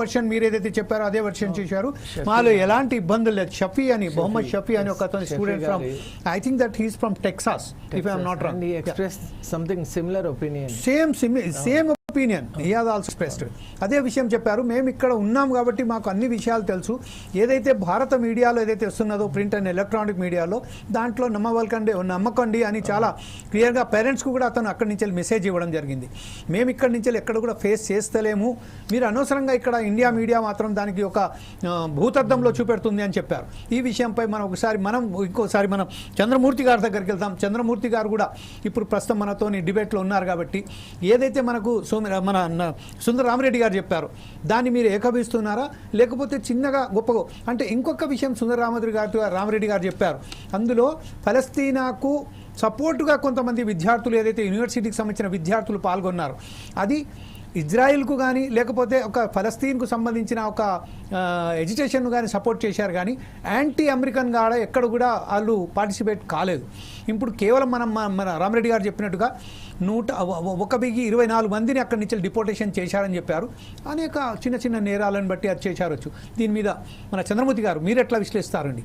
Version మీరు ఏదైతే చెప్పారో అదే వర్షన్ చేశారు. మాలో ఎలాంటి ఇబ్బందులు లేదు. షఫీ అని మొహమ్మద్ షఫీ అని ఒక అతను student from I think that he's from Texas if I'm not wrong expressed something similar opinion. Same same opinion he has also expressed అదే విషయం చెప్పారు. మేము ఇక్కడ ఉన్నాం కాబట్టి మాకు అన్ని విషయాలు తెలుసు. ఏదైతే భారత మీడియాలో ఏదైతే వస్తున్నదో ప్రింట్ అండ్ ఎలక్ట్రానిక్ మీడియాలో దాంట్లో నమ్మవలకండి నమ్మకండి అని చాలా క్లియర్గా పేరెంట్స్కు కూడా అతను అక్కడి నుంచి మెసేజ్ ఇవ్వడం జరిగింది. మేము ఇక్కడి నుంచి ఎక్కడ కూడా ఫేస్ చేస్తలేము. మీరు అనవసరంగా ఇక్కడ ఇండియా మీడియా మాత్రం దానికి ఒక భూతద్దంలో చూపెడుతుంది అని చెప్పారు. ఈ విషయంపై మనం ఒకసారి మనం ఇంకోసారి మనం చంద్రమూర్తి గారి దగ్గరికి వెళ్తాం చంద్రమూర్తి గారు కూడా ఇప్పుడు ప్రస్తుతం మనతోని డిబేట్లో ఉన్నారు కాబట్టి ఏదైతే మనకు సో మన సుందర రామరెడ్డి గారు చెప్పారు. దాన్ని మీరు ఏకభిస్తున్నారా లేకపోతే చిన్నగా గొప్పగా అంటే ఇంకొక విషయం సుందర రామరెడ్డి గారు రామరెడ్డి గారు చెప్పారు. అందులో ఫలస్తీనాకు సపోర్టుగా కొంతమంది విద్యార్థులు ఏదైతే యూనివర్సిటీకి సంబంధించిన విద్యార్థులు పాల్గొన్నారు అది ఇజ్రాయిల్కు కానీ లేకపోతే ఒక ఫలస్తీన్కు సంబంధించిన ఒక ఆ, ఎడ్యుకేషన్ను కానీ సపోర్ట్ చేశారు కానీ యాంటీ అమెరికన్ గాడ ఎక్కడ కూడా వాళ్ళు పార్టిసిపేట్ కాలేదు. ఇప్పుడు కేవలం మనం మన- రామరెడ్డి గారు చెప్పినట్టుగా నూట ఒక బిగి ఇరవై నాలుగు మందిని అక్కడి నుంచి డిపోటేషన్ చేశారని చెప్పారు. అనేక చిన్న చిన్న నేరాలను బట్టి అది చేశారొచ్చు. దీని మీద మన చంద్రమూర్తి గారు మీరు ఎట్లా విశ్లేస్తారండి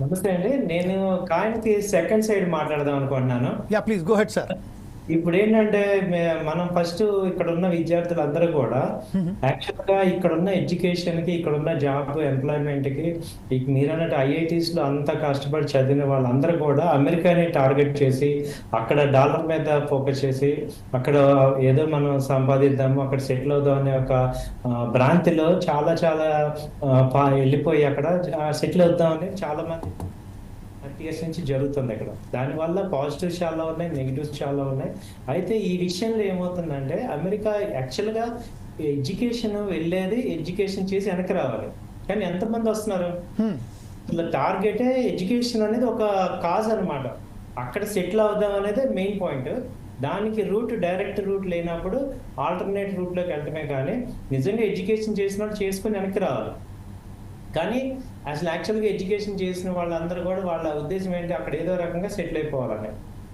నమస్తే అండి. నేను కాయిన్కి సెకండ్ సైడ్ మాట్లాడదాం అనుకుంటున్నాను. Yeah please. Go ahead sir. ఇప్పుడు ఏంటంటే మనం ఫస్ట్ ఇక్కడ ఉన్న విద్యార్థులు అందరూ కూడా యాక్చువల్గా ఇక్కడ ఉన్న ఎడ్యుకేషన్కి ఇక్కడ ఉన్న జాబ్ ఎంప్లాయ్మెంట్కి ఇక మీరు అన్నట్టు ఐఐటీస్లో అంత కష్టపడి చదివిన వాళ్ళందరూ కూడా అమెరికాని టార్గెట్ చేసి అక్కడ డాలర్ మీద ఫోకస్ చేసి అక్కడ ఏదో మనం సంపాదిద్దాము అక్కడ సెటిల్ అవుదాం అనే ఒక భ్రాంతిలో చాలా చాలా వెళ్ళిపోయి అక్కడ సెటిల్ అవుదామని చాలా మంది ఇయర్స్ నుంచి జరుగుతుంది అక్కడ దానివల్ల పాజిటివ్స్ చాలా ఉన్నాయి నెగిటివ్స్ చాలా ఉన్నాయి. అయితే ఈ విషయంలో ఏమవుతుందంటే అమెరికా యాక్చువల్గా ఎడ్యుకేషన్ వెళ్ళేది ఎడ్యుకేషన్ చేసి వెనక్కి రావాలి. కానీ ఎంతమంది వస్తున్నారు? టార్గెటే ఎడ్యుకేషన్ అనేది ఒక కాజ్ అన్నమాట. అక్కడ సెటిల్ అవుదాం అనేది మెయిన్ పాయింట్. దానికి రూట్ డైరెక్ట్ రూట్ లేనప్పుడు ఆల్టర్నేట్ రూట్లోకి వెళ్ళటమే కానీ నిజంగా ఎడ్యుకేషన్ చేసిన వాళ్ళు చేసుకుని వెనక్కి రావాలి. కానీ అసలు యాక్చువల్గా ఎడ్యుకేషన్ చేసిన వాళ్ళందరూ కూడా వాళ్ళ ఉద్దేశం ఏంటి? అక్కడ ఏదో రకంగా సెటిల్ అయిపోవాలని.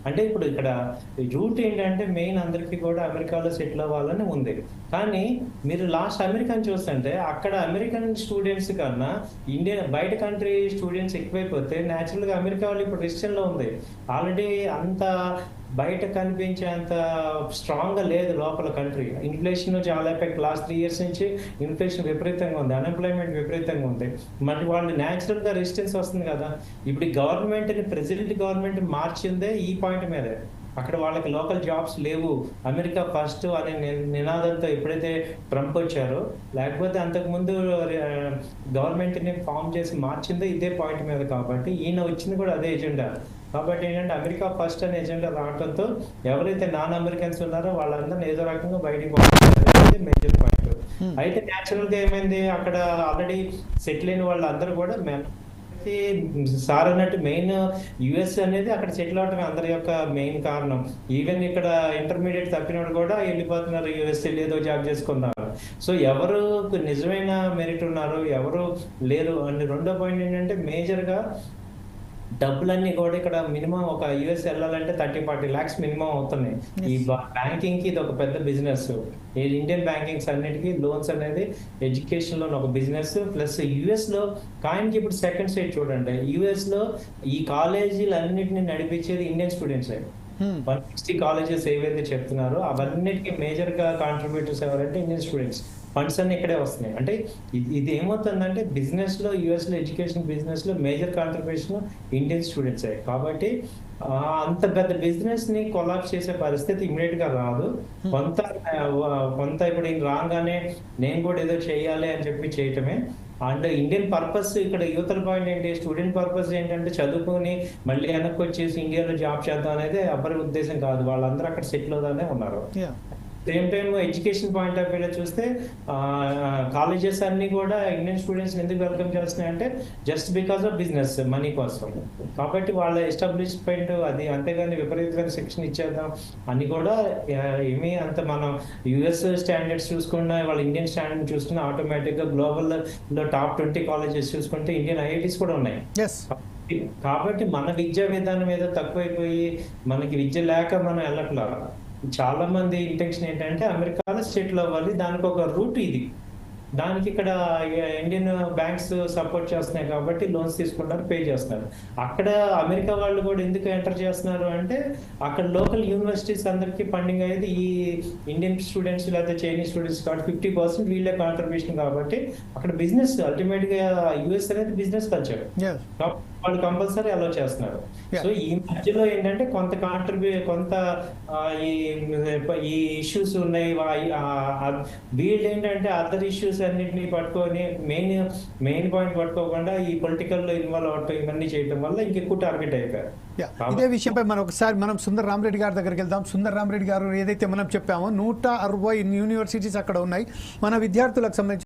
అంటే ఇప్పుడు ఇక్కడ రూట్ ఏంటంటే మెయిన్ అందరికీ కూడా అమెరికాలో సెటిల్ అవ్వాలని ఉంది. కానీ మీరు లాస్ట్ అమెరికన్ చూస్తుంటే అక్కడ అమెరికన్ స్టూడెంట్స్ కన్నా ఇండియన్ బయట కంట్రీ స్టూడెంట్స్ ఎక్కువైపోతే న్యాచురల్గా అమెరికా వాళ్ళు ఇప్పుడు డిసిషన్లో ఉంది. ఆల్రెడీ అంత బయట కనిపించేంత స్ట్రాంగ్గా లేదు లోపల కంట్రీ ఇన్ఫ్లేషన్ చాలా ఎఫెక్ట్ లాస్ట్ త్రీ ఇయర్స్ నుంచి ఇన్ఫ్లేషన్ విపరీతంగా ఉంది. అన్ఎంప్లాయ్మెంట్ విపరీతంగా ఉంది. మరి వాళ్ళు న్యాచురల్గా రెసిస్టెన్స్ వస్తుంది కదా. ఇప్పుడు గవర్నమెంట్ని ప్రెసిడెంట్ గవర్నమెంట్ మార్చిందే ఈ పాయింట్ మీదే. అక్కడ వాళ్ళకి లోకల్ జాబ్స్ లేవు. అమెరికా ఫస్ట్ అనే నినాదంతో ఎప్పుడైతే ట్రంప్ వచ్చారో లేకపోతే అంతకుముందు గవర్నమెంట్ని ఫామ్ చేసి మార్చిందో ఇదే పాయింట్ మీద కాబట్టి ఈయన వచ్చింది కూడా అదే ఎజెండా కాబట్టి ఏంటంటే అమెరికా ఫస్ట్ అనే ఎజెండా రావడంతో ఎవరైతే నాన్ అమెరికన్స్ ఉన్నారో వాళ్ళందరినీ ఏదో రకంగా బయటికి పంపించారు మేజర్ పాయింట్ అయితే న్యాచురల్గా ఏమైంది? అక్కడ ఆల్రెడీ సెటిల్ అయిన వాళ్ళందరూ కూడా సార్ అన్నట్టు మెయిన్ యుఎస్ అనేది అక్కడ సెటిల్ అవటం అందరి యొక్క మెయిన్ కారణం. ఈవెన్ ఇక్కడ ఇంటర్మీడియట్ తప్పినోడు కూడా వెళ్ళిపోతున్నారు యుఎస్ ఏదో జాబ్ చేసుకున్నారు. సో ఎవరు నిజమైన మెరిట్ ఉన్నారు? ఎవరు లేరు? అని రెండో పాయింట్ ఏంటంటే మేజర్గా డబ్బులన్నీ కూడా ఇక్కడ మినిమం ఒక యుఎస్ వెళ్ళాలంటే థర్టీ ఫార్టీ లాక్స్ మినిమం అవుతున్నాయి. ఈ బ్యాంకింగ్కి ఇది ఒక పెద్ద బిజినెస్. ఇండియన్ బ్యాంకింగ్స్ అన్నిటికీ లోన్స్ అనేది ఎడ్యుకేషన్ లోన్ ఒక బిజినెస్. ప్లస్ యుఎస్లో కాయిన్కి ఇప్పుడు సెకండ్ స్టేట్ చూడండి. యుఎస్లో ఈ కాలేజీలు అన్నిటిని నడిపించేది Indian students. One sixty colleges ఏవైతే చెప్తున్నారో అవన్నిటికీ మేజర్గా కాంట్రిబ్యూటర్స్ ఎవరంటే ఇండియన్ స్టూడెంట్స్ ఫండ్స్ అన్ని ఇక్కడే వస్తున్నాయి. అంటే ఇది ఏమవుతుందంటే బిజినెస్లో యుఎస్లో ఎడ్యుకేషన్ బిజినెస్లో మేజర్ కాంట్రిబ్యూషన్ ఇండియన్ స్టూడెంట్స్ కాబట్టి అంత పెద్ద బిజినెస్ని కొలాప్స్ చేసే పరిస్థితి ఇమీడియట్గా రాదు. కొంత ఆ, కొంత ఇప్పుడు రాగానే నేను కూడా ఏదో చేయాలి అని చెప్పి చేయటమే. అండ్ ఇండియన్ పర్పస్ ఇక్కడ యువతల పాయింట్ ఏంటి? స్టూడెంట్ పర్పస్ ఏంటంటే చదువుకొని మళ్ళీ వెనక్కి వచ్చేసి ఇండియాలో జాబ్ చేద్దాం అనేది ఎవరి ఉద్దేశం కాదు. వాళ్ళందరూ అక్కడ సెటిల్ అవుదానే ఉన్నారు. Same time education point of వ్యూలో చూస్తే కాలేజెస్ అన్ని కూడా ఇండియన్ స్టూడెంట్స్ ఎందుకు వెల్కమ్ చేస్తున్నాయి అంటే just because of business money కోసం. కాబట్టి వాళ్ళ ఎస్టాబ్లిష్మెంట్ అది అంతేగాని విపరీతమైన శిక్షణ ఇచ్చేద్దాం అని కూడా ఏమీ అంత మనం యుఎస్ స్టాండర్డ్స్ చూసుకున్నా వాళ్ళ ఇండియన్ స్టాండర్డ్ చూసుకున్నా ఆటోమేటిక్గా గ్లోబల్లో టాప్ ట్వంటీ కాలేజెస్ చూసుకుంటే ఇండియన్ ఐఐటీస్ కూడా ఉన్నాయి. కాబట్టి మన విద్యా విధానం ఏదో తక్కువైపోయి మనకి విద్య లేక మనం వెళ్ళట్లా. చాలా మంది ఇంటెన్షన్ ఏంటంటే అమెరికాలో సెటిల్ అవ్వాలి దానికి ఒక రూట్ ఇది. దానికి ఇక్కడ ఇండియన్ బ్యాంక్స్ సపోర్ట్ చేస్తున్నాయి కాబట్టి లోన్స్ తీసుకుంటారు పే చేస్తున్నారు. అక్కడ అమెరికా వాళ్ళు కూడా ఎందుకు ఎంటర్ చేస్తున్నారు అంటే అక్కడ లోకల్ యూనివర్సిటీస్ అందరికి ఫండింగ్ అయ్యేది ఈ ఇండియన్ స్టూడెంట్స్ లేదా చైనీస్ స్టూడెంట్స్ కాబట్టి ఫిఫ్టీ పర్సెంట్ వీళ్ళే కాంట్రిబ్యూషన్ కాబట్టి అక్కడ బిజినెస్ అల్టిమేట్గా యుఎస్ అనేది బిజినెస్ కల్చర్. వాళ్ళు కంపల్సరీ అలో చేస్తున్నారు. సో ఈ మధ్యలో ఏంటంటే కొంత కాంట్రిబ్యూ కొంత ఈ ఇష్యూస్ ఉన్నాయి. వీళ్ళు ఏంటంటే అదర్ ఇష్యూస్ అన్నిటిని పట్టుకొని మెయిన్ మెయిన్ పాయింట్ పట్టుకోకుండా ఈ పొలిటికల్లో ఇన్వాల్వ్ అవటం ఇవన్నీ చేయటం వల్ల ఇంకెక్కువ టార్గెట్ అయిపోయారు. ఇదే విషయంపై మనం ఒకసారి మనం సుందర్ రామరెడ్డి గారి దగ్గరికి వెళ్దాం. సుందర్ రామరెడ్డి గారు ఏదైతే మనం చెప్పామో నూట అరవై యూనివర్సిటీస్ అక్కడ ఉన్నాయి. మన విద్యార్థులకు సంబంధించి